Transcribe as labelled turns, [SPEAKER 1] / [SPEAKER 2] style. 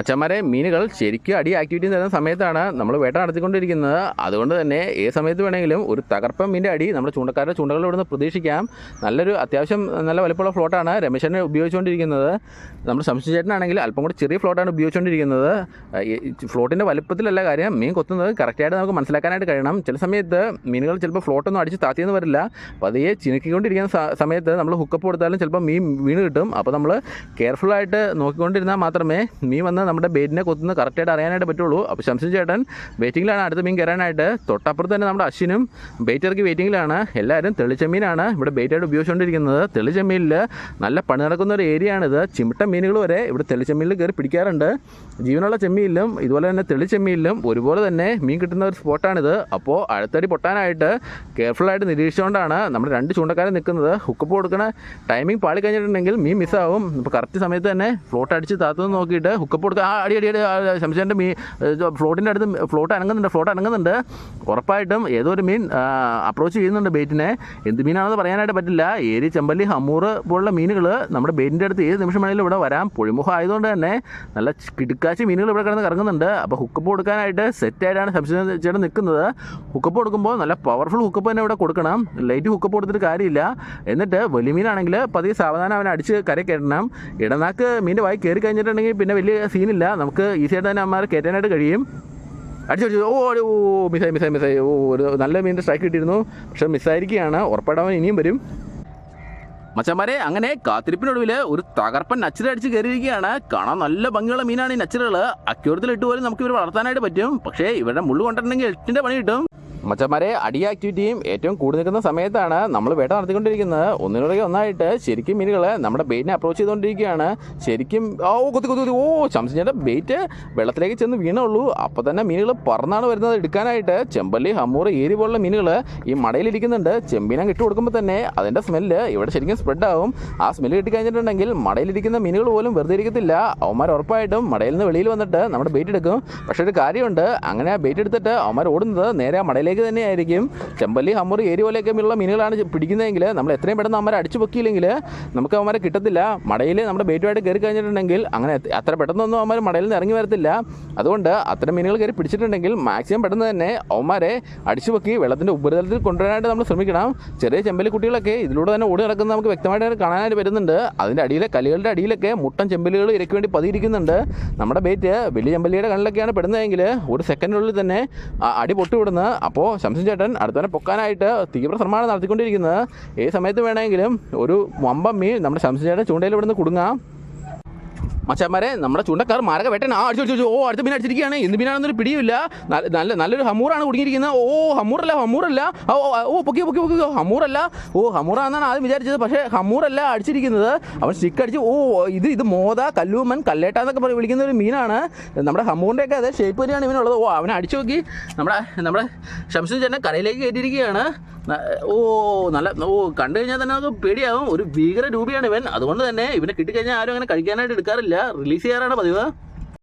[SPEAKER 1] അച്ഛന്മാരെ മീനുകൾ ശരിക്കും അടി ആക്ടിവിറ്റി തരുന്ന സമയത്താണ് നമ്മൾ വേട്ട നടത്തിക്കൊണ്ടിരിക്കുന്നത്. അതുകൊണ്ട് തന്നെ ഏത് സമയത്ത് വേണമെങ്കിലും ഒരു തകർപ്പൻ മീന്റെ അടി നമ്മുടെ ചൂണ്ടക്കാരുടെ ചൂണ്ടകളിൽ ഇവിടുന്ന് പ്രതീക്ഷിക്കാം. നല്ലൊരു അത്യാവശ്യം നല്ല വലിപ്പമുള്ള ഫ്ലോട്ടാണ് രമേശനെ ഉപയോഗിച്ചുകൊണ്ടിരിക്കുന്നത്. നമ്മുടെ സംശയ ചേട്ടനാണെങ്കിൽ അല്പം കൂടി ചെറിയ ഫ്ലോട്ടാണ് ഉപയോഗിച്ചുകൊണ്ടിരിക്കുന്നത്. ഫ്ലോട്ടിന്റെ വലുപ്പത്തിലല്ല കാര്യം. മീൻ കൊത്തുന്നത് കറക്റ്റായിട്ട് നമുക്ക് മനസ്സിലാക്കാനായിട്ട് കഴിയണം. ചില സമയത്ത് മീനുകൾ ചിലപ്പോൾ ഫ്ലോട്ടൊന്നും അടിച്ച് താത്തിയെന്ന് വരില്ല. പതിയെ ചിനുക്കിക്കൊണ്ടിരിക്കുന്ന സമയത്ത് നമ്മൾ ഹുക്കപ്പ് കൊടുത്താലും ചിലപ്പോൾ മീൻ വീണ് കിട്ടും. അപ്പോൾ നമ്മൾ കെയർഫുള്ളായിട്ട് നോക്കിക്കൊണ്ടിരുന്നാൽ മാത്രമേ മീൻ വന്ന് നമ്മുടെ ബേറ്റിനെ കൊത്തുന്നത് കറക്റ്റായിട്ട് അറിയാനായിട്ട് പറ്റുള്ളൂ. അപ്പോൾ ശംസൻ ചേട്ടൻ വെയിറ്റിങ്ങിലാണ് അടുത്ത മീൻ കയറാനായിട്ട്. തൊട്ടപ്പുറത്ത് തന്നെ നമ്മുടെ അശ്വിനും ബേറ്റ് ഇറക്കി വെയിറ്റിങ്ങിലാണ് എല്ലാവരും തെളിച്ചമീനാണ് ഇവിടെ ബേറ്റായിട്ട് ഉപയോഗിച്ചുകൊണ്ടിരിക്കുന്നത്. തെളിച്ചമീനിൽ നല്ല പണി നടക്കുന്ന ഒരു ഏരിയ ആണിത്. ചിമിട്ട മീനുകൾ വരെ ഇവിടെ തെളിച്ചമീനിൽ കയറി പിടിക്കാറുണ്ട്. ജീവനുള്ള ചെമ്മീനിലും ഇതുപോലെ തന്നെ തെളിച്ചെമ്മീനിലും ഒരുപോലെ തന്നെ മീൻ കിട്ടുന്ന ഒരു സ്പോട്ടാണിത് അപ്പോൾ അടുത്തടി പൊട്ടാനായിട്ട് കെയർഫുള്ളായിട്ട് നിരീക്ഷിച്ചുകൊണ്ടാണ് നമ്മുടെ രണ്ട് ചൂണ്ടക്കാരെ നിൽക്കുന്നത്. ഹുക്കപ്പ് കൊടുക്കണ ടൈമിംഗ് പാളി കഴിഞ്ഞിട്ടുണ്ടെങ്കിൽ മീൻ മിസ്സാവും ഇപ്പോൾ കറക്റ്റ് സമയത്ത് തന്നെ ഫ്ലോട്ട് അടിച്ച് താത്തുനിന്ന് നോക്കിയിട്ട് ഹുക്കപ്പ് കൊടുക്കുക ആ അടി അടി അടി മീൻ ഫ്ലോട്ടിന്റെ അടുത്ത് ഫ്ലോട്ട് അനങ്ങുന്നുണ്ട് ഫ്ലോട്ട് അനങ്ങുന്നുണ്ട്. ഉറപ്പായിട്ടും ഏതോ ഒരു മീൻ അപ്രോച്ച് ചെയ്യുന്നുണ്ട് ബെയ്റ്റിനെ എന്ത് മീനാണെന്ന് പറയാനായിട്ട് പറ്റില്ല. ഏരി ചെമ്പല്ലി ഹമ്മൂർ പോലുള്ള മീനുകൾ നമ്മുടെ ബേറ്റിന്റെ അടുത്ത് ഏത് നിമിഷം വേണമെങ്കിലും ഇവിടെ വരാം. പൊഴിമുഖം ആയതുകൊണ്ട് തന്നെ നല്ല കിടുക്കാച്ചി മീനുകൾ ഇവിടെ കിടന്ന് കറങ്ങുന്നുണ്ട്. അപ്പോൾ ഹുക്കപ്പ് കൊടുക്കാനായിട്ട് സെറ്റായിട്ടാണ് സംശയം ചേട്ടൻ നിൽക്കുന്നത്. ഹുക്കപ്പ് കൊടുക്കുമ്പോൾ നല്ല പവർഫുൾ ഹുക്കപ്പ് തന്നെ ഇവിടെ കൊടുക്കണം. ലൈറ്റ് ഹുക്കപ്പ് കൊടുത്തിട്ട് കാര്യമില്ല. എന്നിട്ട് വലിയ മീനാണെങ്കിൽ പതിയെ സാവധാനം അവനെ അടിച്ച് കരയ്ക്ക് കയറ്റണം ഇടനാക്ക് മീന്റെ വായി കയറി കഴിഞ്ഞിട്ടുണ്ടെങ്കിൽ പിന്നെ വലിയ സീനില്ല നമുക്ക് ഈസി ആയിട്ട് തന്നെ അമ്മമാർ കയറ്റാനായിട്ട് കഴിയും. അടിച്ചു അടിച്ചു ഓ ഓ, മിസ്സായി മിസ്സായി മിസ്സായി. ഓ ഒരു നല്ല മീനിന്റെ സ്ട്രൈക്ക് കിട്ടിയിരുന്നു. പക്ഷേ മിസ്സായിരിക്കുകയാണ്. ഉറപ്പായിട്ട് അവൻ ഇനിയും വരും. മച്ചന്മാരെ അങ്ങനെ കാത്തിരിപ്പിനൊടുവിൽ ഒരു തകർപ്പൻ നച്ചിര അടിച്ച് കയറിയിരിക്കുകയാണ്. കാണാൻ നല്ല ഭംഗിയുള്ള മീനാണ് ഈ നച്ചിരകൾ അക്യൂരത്തിൽ ഇട്ട് പോലും നമുക്ക് ഇവർ വളർത്താനായിട്ട് പറ്റും. പക്ഷേ ഇവരുടെ മുള്ളു കൊണ്ടിട്ടുണ്ടെങ്കിൽ എട്ടിന്റെ പണി കിട്ടും. മച്ചന്മാരെ അടി ആക്ടിവിറ്റിയും ഏറ്റവും കൂടുതൽ നിൽക്കുന്ന സമയത്താണ് നമ്മൾ വേട്ട നടത്തിക്കൊണ്ടിരിക്കുന്നത്. ഒന്നിനുള്ളിൽ ഒന്നായിട്ട് ശരിക്കും മീനുകൾ നമ്മുടെ ബെയിറ്റിനെ അപ്രോച്ച് ചെയ്തുകൊണ്ടിരിക്കുകയാണ്. ശരിക്കും ഓ കൊത്തി കുത്തി ഓ ശംസിഞ്ഞിയുടെ ബെയ്റ്റ് വെള്ളത്തിലേക്ക് ചെന്ന് വീണുള്ളൂ. അപ്പോൾ തന്നെ മീനുകൾ പറന്നാണ് വരുന്നത് എടുക്കാനായിട്ട്. ചെമ്പല്ലി ഹമ്മൂർ ഏരി പോലുള്ള മീനുകൾ ഈ മടയിലിരിക്കുന്നുണ്ട് ചെമ്പീനം ഇട്ട് കൊടുക്കുമ്പോൾ തന്നെ അതിന്റെ സ്മെല്ല് ഇവിടെ ശരിക്കും സ്പ്രെഡ് ആവും. ആ സ്മെല്ല് കിട്ടിക്കഴിഞ്ഞിട്ടുണ്ടെങ്കിൽ മടയിലിരിക്കുന്ന മീനുകൾ പോലും വെറുതെ ഇരിക്കത്തില്ല. അവന്മാർ ഉറപ്പായിട്ടും മടയിൽ നിന്ന് വെളിയിൽ വന്നിട്ട് നമ്മുടെ ബെയ്റ്റ് എടുക്കും. പക്ഷേ ഒരു കാര്യമുണ്ട്. അങ്ങനെ ആ ബെയ്റ്റ് എടുത്തിട്ട് അവന്മാർ ഓടുന്നത് നേരെ ആ മടയിലേക്ക് തന്നെയായിരിക്കും. ചെമ്പല്ലി ഹമ്മൂർ ഏരി പോലെയൊക്കെ ഉള്ള മീനുകളാണ് പിടിക്കുന്നതെങ്കിൽ നമ്മൾ എത്രയും പെട്ടെന്ന് അവന്മാരെ അടിച്ചു പൊക്കിയില്ലെങ്കിൽ നമുക്ക് അവന്മാരെ കിട്ടത്തില്ല. മടയിൽ നമ്മുടെ ബേറ്റുമായിട്ട് കയറി കഴിഞ്ഞിട്ടുണ്ടെങ്കിൽ അങ്ങനെ അത്ര പെട്ടെന്നൊന്നും അവന്മാർ മടയിൽ നിന്ന് ഇറങ്ങി വരത്തില്ല. അതുകൊണ്ട് അത്തരം മീനുകൾ കയറി പിടിച്ചിട്ടുണ്ടെങ്കിൽ മാക്സിമം പെട്ടെന്ന് തന്നെ അവന്മാരെ അടിച്ചു പൊക്കി വെള്ളത്തിന്റെ ഉപരിതലത്തിൽ കൊണ്ടുവരാനായിട്ട് നമ്മൾ ശ്രമിക്കണം. ചെറിയ ചെമ്പല്ലി കുട്ടികളൊക്കെ ഇതിലൂടെ തന്നെ ഓടി നടക്കുന്നത് നമുക്ക് വ്യക്തമായിട്ട് കാണാനായിട്ട് വരുന്നുണ്ട് അതിന്റെ അടിയിലെ കല്ലുകളുടെ അടിയിലൊക്കെ മുട്ടൻ ചെമ്പല്ലികൾ ഇരയ്ക്ക് വേണ്ടി പതിയിരിക്കുന്നുണ്ട്. നമ്മുടെ ബേറ്റ് വലിയ ചെമ്പല്ലിയുടെ കണ്ണിലൊക്കെയാണ് പെടുന്നതെങ്കിൽ ഒരു സെക്കൻഡിനുള്ളിൽ തന്നെ അടി പൊട്ടിവിടുന്നത് അപ്പോൾ ശംസൻ ചേട്ടൻ അടുത്തവനെ പൊക്കാനായിട്ട് തീവ്ര ശ്രമമാണ് നടത്തിക്കൊണ്ടിരിക്കുന്നത്. ഏത് സമയത്ത് വേണമെങ്കിലും ഒരു വമ്പം മീൻ നമ്മുടെ ശംസൻ ചേട്ടൻ ചൂണ്ടയിൽ ഇവിടുന്ന് കുടുങ്ങാം. മച്ചാന്മാരെ നമ്മുടെ ചൂണ്ടക്കാർ മാരക വെട്ടൻ. ആ അടിച്ചു അടിച്ചു ഓ അടുത്ത മീൻ അടിച്ചിരിക്കുകയാണ്. എന്ത് മീനാണെന്നൊരു പിടിയില്ല നല്ല നല്ല നല്ലൊരു ഹമൂറാണ് കുടുങ്ങിയിരിക്കുന്നത്. ഓ ഹമൂറല്ല ഹമൂറല്ല. ഓ പൊക്കി പൊക്കി പൊക്കി ഹമൂറല്ല. ഓ ഹമൂറാന്നാണ് ആദ്യം വിചാരിച്ചത്. പക്ഷേ ഹമൂറല്ല അടിച്ചിരിക്കുന്നത്. അവൻ സ്റ്റിക്ക് അടിച്ച് ഓ ഇത് ഇത് മോത കല്ലൂമൻ കല്ലേട്ട എന്നൊക്കെ പറയും വിളിക്കുന്ന ഒരു മീനാണ്. നമ്മുടെ ഹമൂറിന്റെയൊക്കെ അതേ ഷേപ്പ് തന്നെയാണ് ഇവനുള്ളത്. ഓ അവനെ അടിച്ചു നോക്കി. നമ്മുടെ നമ്മുടെ ശംസു ചേട്ടൻ കരയിലേക്ക് കയറ്റിയിരിക്കുകയാണ്. ഓ നല്ല ഓ കണ്ടു കഴിഞ്ഞാൽ തന്നെ നമുക്ക് പേടിയാവും. ഒരു ഭീകര രൂപിയാണ് ഇവൻ. അതുകൊണ്ട് തന്നെ ഇവനെ കിട്ടിക്കഴിഞ്ഞാൽ ആരും അങ്ങനെ കഴിക്കാനായിട്ട് എടുക്കാറില്ല. റിലീസ് ചെയ്യാറാണ് പതിവ്?